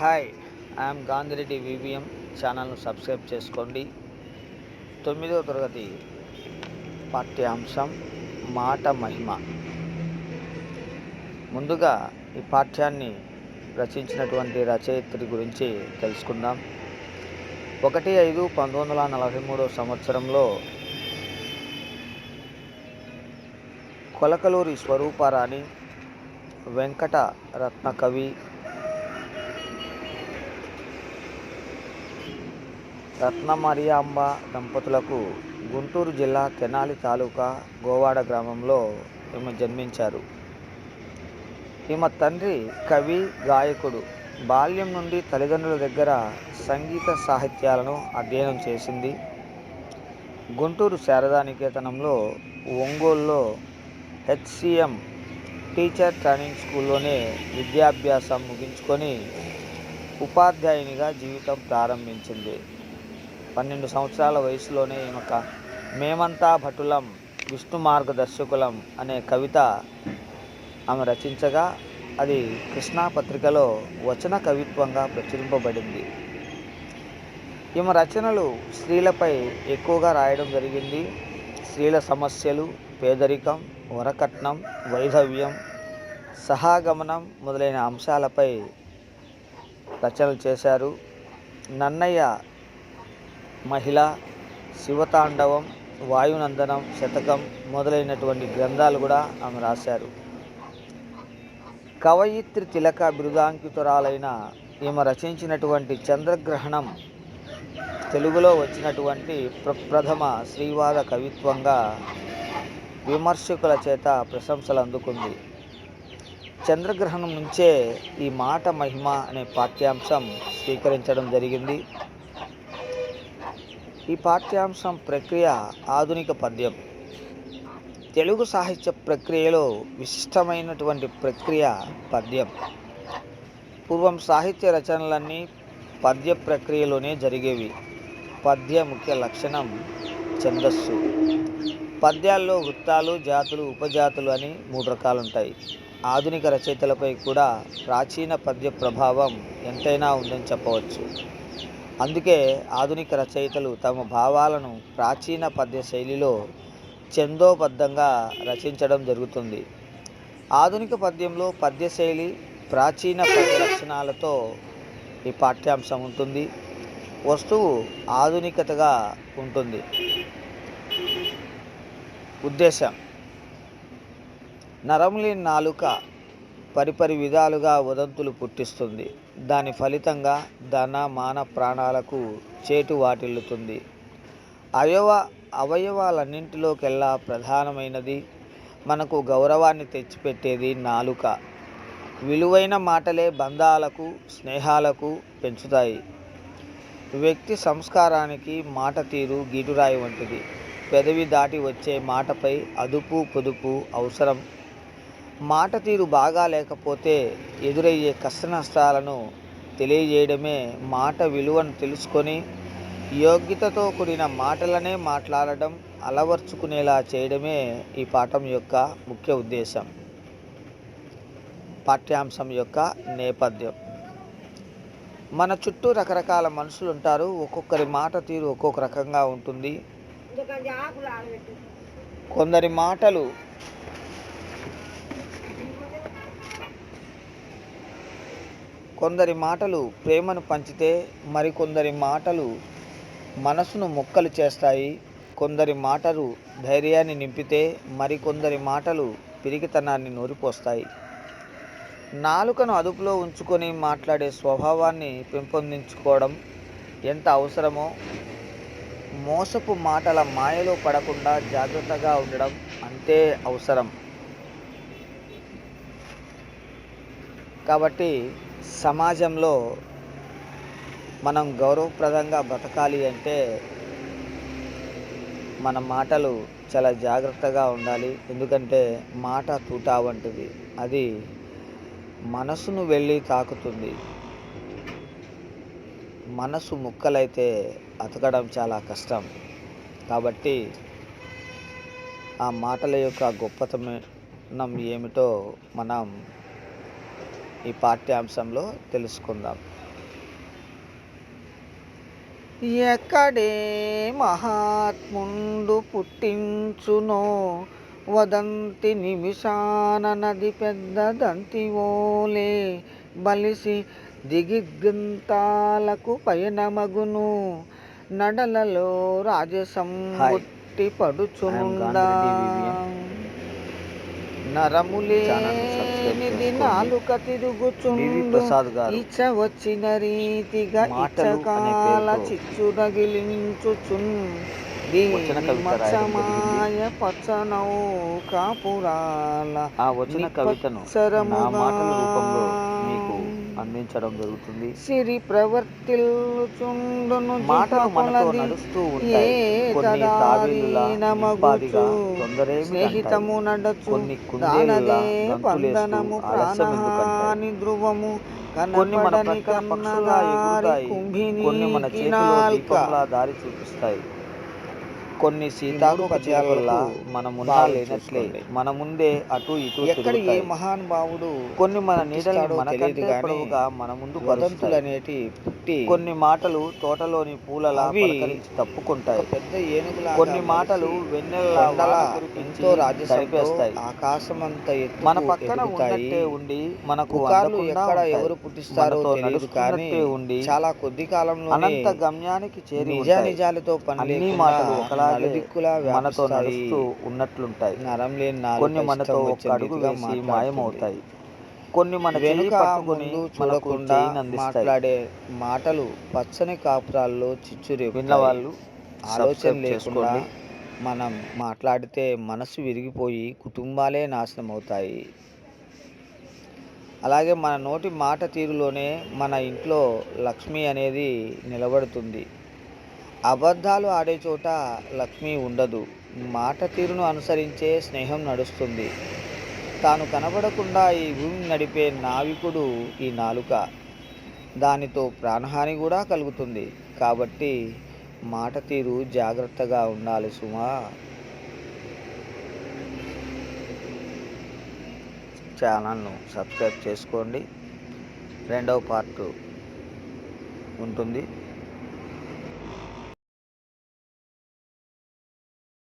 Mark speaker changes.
Speaker 1: Hi I'm Gandhireddy VVM ఛానల్ను subscribe చేసుకోండి. తొమ్మిదవ తరగతి పాఠ్యాంశం మాట మహిమ. ముందుగా ఈ పాఠ్యాన్ని రచించినటువంటి రచయిత్రి గురించి తెలుసుకుందాం. ఒకటి ఐదు పంతొమ్మిది వందల నలభై మూడో సంవత్సరంలో కొలకలూరి స్వరూపారాణి వెంకట రత్నకవి రత్నమరియాంబ దంపతులకు గుంటూరు జిల్లా తెనాలి తాలూకా గోవాడ గ్రామంలో ఈమె జన్మించారు. ఈమె తండ్రి కవి గాయకుడు. బాల్యం నుండి తల్లిదండ్రుల దగ్గర సంగీత సాహిత్యాలను అధ్యయనం చేసింది. గుంటూరు శారదా నికేతనంలో ఒంగోలులో హెచ్సిఎం టీచర్ ట్రైనింగ్ స్కూల్లోనే విద్యాభ్యాసం ముగించుకొని ఉపాధ్యాయునిగా జీవితం ప్రారంభించింది. పన్నెండు సంవత్సరాల వయసులోనే ఈమెక మేమంతా భటులం విష్ణు మార్గదర్శకులం అనే కవిత ఆమె రచించగా అది కృష్ణా పత్రికలో వచన కవిత్వంగా ప్రచురింపబడింది. ఈమె రచనలు స్త్రీలపై ఎక్కువగా రాయడం జరిగింది. స్త్రీల సమస్యలు పేదరికం వరకట్నం వైధవ్యం సహాగమనం మొదలైన అంశాలపై రచనలు చేశారు. నన్నయ్య మహిళ శివతాండవం వాయునందనం శతకం మొదలైనటువంటి గ్రంథాలు కూడా ఆమె రాశారు. కవయిత్రి తిలక బిరుదాంకితురాలైన ఈమె రచించినటువంటి చంద్రగ్రహణం తెలుగులో వచ్చినటువంటి ప్రప్రథమ శ్రీవాద కవిత్వంగా విమర్శకుల చేత ప్రశంసలు అందుకుంది. చంద్రగ్రహణం నుంచే ఈ మాట మహిమ అనే పాఠ్యాంశం స్వీకరించడం జరిగింది. ఈ పాఠ్యాంశం ప్రక్రియ ఆధునిక పద్యం. తెలుగు సాహిత్య ప్రక్రియలో విశిష్టమైనటువంటి ప్రక్రియ పద్యం. పూర్వం సాహిత్య రచనలన్నీ పద్య ప్రక్రియలోనే జరిగేవి. పద్య ముఖ్య లక్షణం ఛందస్సు. పద్యాల్లో వృత్తాలు జాతులు ఉపజాతులు అని మూడు రకాలు ఉంటాయి ఆధునిక రచయితలపై కూడా ప్రాచీన పద్య ప్రభావం ఎంతైనా ఉందని చెప్పవచ్చు. అందుకే ఆధునిక రచయితలు తమ భావాలను ప్రాచీన పద్య శైలిలో చందోబద్ధంగా రచించడం జరుగుతుంది. ఆధునిక పద్యంలో పద్య శైలి ప్రాచీన పద్య లక్షణాలతో ఈ పాఠ్యాంశం ఉంటుంది. వస్తువు ఆధునికతగా ఉంటుంది. ఉద్దేశం. నరములేని నాలుక పరిపరి విధాలుగా వదంతులు పుట్టిస్తుంది. దాని ఫలితంగా ధన మాన ప్రాణాలకు చేటు వాటిల్లుతుంది. అవయవ అవయవాలన్నింటిలోకెల్లా ప్రధానమైనది మనకు గౌరవాన్ని తెచ్చిపెట్టేది నాలుక. విలువైన మాటలే బంధాలకు స్నేహాలకు పెంచుతాయి. వ్యక్తి సంస్కారానికి మాట తీరు గీటురాయి వంటిది. పెదవి దాటి వచ్చే మాటపై అదుపు పొదుపు అవసరం. మాట తీరు బాగా లేకపోతే ఎదురయ్యే కష్టనష్టాలను తెలియజేయడమే మాట విలువను తెలుసుకొని యోగ్యతతో కూడిన మాటలనే మాట్లాడడం అలవర్చుకునేలా చేయడమే ఈ పాఠం యొక్క ముఖ్య ఉద్దేశం. పాఠ్యాంశం యొక్క నేపథ్యం. మన చుట్టూ రకరకాల మనుషులు ఉంటారు. ఒక్కొక్కరి మాట తీరు ఒక్కొక్క రకంగా ఉంటుంది. కొందరి మాటలు కొందరి మాటలు ప్రేమను పంచితే మరికొందరి మాటలు మనసును మొక్కలు చేస్తాయి. కొందరి మాటలు ధైర్యాన్ని నింపితే మరికొందరి మాటలు పిరిగితనాన్ని నూరిపోస్తాయి. నాలుకను అదుపులో ఉంచుకొని మాట్లాడే స్వభావాన్ని పెంపొందించుకోవడం ఎంత అవసరమో మోసపు మాటల మాయలో పడకుండా జాగ్రత్తగా ఉండడం అంతే అవసరం. కాబట్టి సమాజంలో మనం గౌరవప్రదంగా బ్రతకాలి అంటే మన మాటలు చాలా జాగ్రత్తగా ఉండాలి. ఎందుకంటే మాట తూటా వంటిది. అది మనసును వెళ్ళి తాకుతుంది. మనసు ముక్కలైతే అతకడం చాలా కష్టం. కాబట్టి ఆ మాటల యొక్క గొప్పతనం ఏమిటో మనం ఈ పాఠ్యాంశంలో తెలుసుకుందాం. ఎక్కడే మహాత్ముండు పుట్టించునో వదంతి నిమిషాన నది పెద్దదంతి ఓలే బలిసి దిగిగ్రంథాలకు పయనమగును. నడలలో రాజసం పుట్టి
Speaker 2: గాంధీ
Speaker 1: నరములే
Speaker 2: ఛానల్ని సబ్స్క్రైబ్
Speaker 1: నిధి
Speaker 2: చేసుకోండి.
Speaker 1: నాలుక తిరుగుచుండు ఇచ్చ వచ్చిన రీతిగా ఇచ్చకాల చిచ్చు
Speaker 2: రాయడం
Speaker 1: మత్సమాయ పచ్చనౌ కాపురాల
Speaker 2: ఆ వచ్చిన కవితను నా మాటల రూపంలో మీకు అందించడం జరుగుతుంది.
Speaker 1: సిరి ప్రవర్తిల్చుండును
Speaker 2: మాటలు మనతో నడుస్తూ ఉంటాయి. తొందరేమి
Speaker 1: స్నేహితము నడచు పందనము? ప్రాణహాని ధ్రువము
Speaker 2: కొన్ని మన ఎగురుతాయి. కొన్ని మన చేతిలో. దీపంలా దారి చూపిస్తాయి. కొన్ని సీతాకోక చిలుకల్లా మన
Speaker 1: భావం
Speaker 2: లేనట్లే. మన ముందే అటు ఇటు
Speaker 1: ఎక్కడ ఏ మహానుభావుడు
Speaker 2: కొన్ని మన మనకంటే
Speaker 1: తెలియదు గాని
Speaker 2: పొడవుగా మన ముందు
Speaker 1: వదంతులు
Speaker 2: పరుస్తాయి
Speaker 1: అనేటి పుట్టి
Speaker 2: కొన్ని మాటలు తోటలోని పూలలా తప్పుకుంటాయి
Speaker 1: పెద్ద ఏనుగులాగా
Speaker 2: కొన్ని మాటలు
Speaker 1: మలిచి
Speaker 2: వెన్నెలలా
Speaker 1: కొండల
Speaker 2: వాన కురిపించి
Speaker 1: ఎంతో రాజసంతో
Speaker 2: తడిపేస్తాయి
Speaker 1: ఆకాశమంత ఎత్తుకు
Speaker 2: మన పక్కన. ఉన్నట్టే ఉండి మనకు
Speaker 1: ఎక్కడ. ఎవరు పుట్టిస్తారో తెలియదు కానీ
Speaker 2: ఉండి
Speaker 1: చాలా కొద్ది కాలంలోనే
Speaker 2: అనంత గమ్యానికి చేరి
Speaker 1: నిజ
Speaker 2: ఉంటాయి.
Speaker 1: నిజాలతో పని
Speaker 2: మాటలు ఒకలాగే
Speaker 1: నలుదిక్కులా
Speaker 2: మనతో. నడుస్తూ ఉన్నట్లుంటాయి
Speaker 1: నరం లేని
Speaker 2: కొన్ని మనతో ఒక అడుగు వేసి. మాయమవుతాయి కొన్ని మన
Speaker 1: వెనుక ముందు చూడకుండా మాట్లాడే మాటలు పచ్చని కాపురాల్లో చిచ్చు రేపుతాయి.
Speaker 2: విన్నవాళ్ళు
Speaker 1: ఆలోచన లేకుండా మనం మాట్లాడితే మనసు విరిగిపోయి కుటుంబాలే నాశనం అవుతాయి అలాగే మన నోటి మాట తీరులోనే మన ఇంట్లో లక్ష్మి అనేది నిలబడుతుంది అబద్ధాలు ఆడే చోట లక్ష్మి ఉండదు. మాట తీరును అనుసరించే స్నేహం నడుస్తుంది. తాను కనబడకుండా ఈ భూమిని నడిపే నావికుడు ఈ నాలుక. దానితో ప్రాణహాని కూడా కలుగుతుంది. కాబట్టి మాట తీరు జాగ్రత్తగా ఉండాలి సుమా. ఛానల్ను సబ్స్క్రైబ్ చేసుకోండి. రెండవ పార్ట్ ఉంటుంది.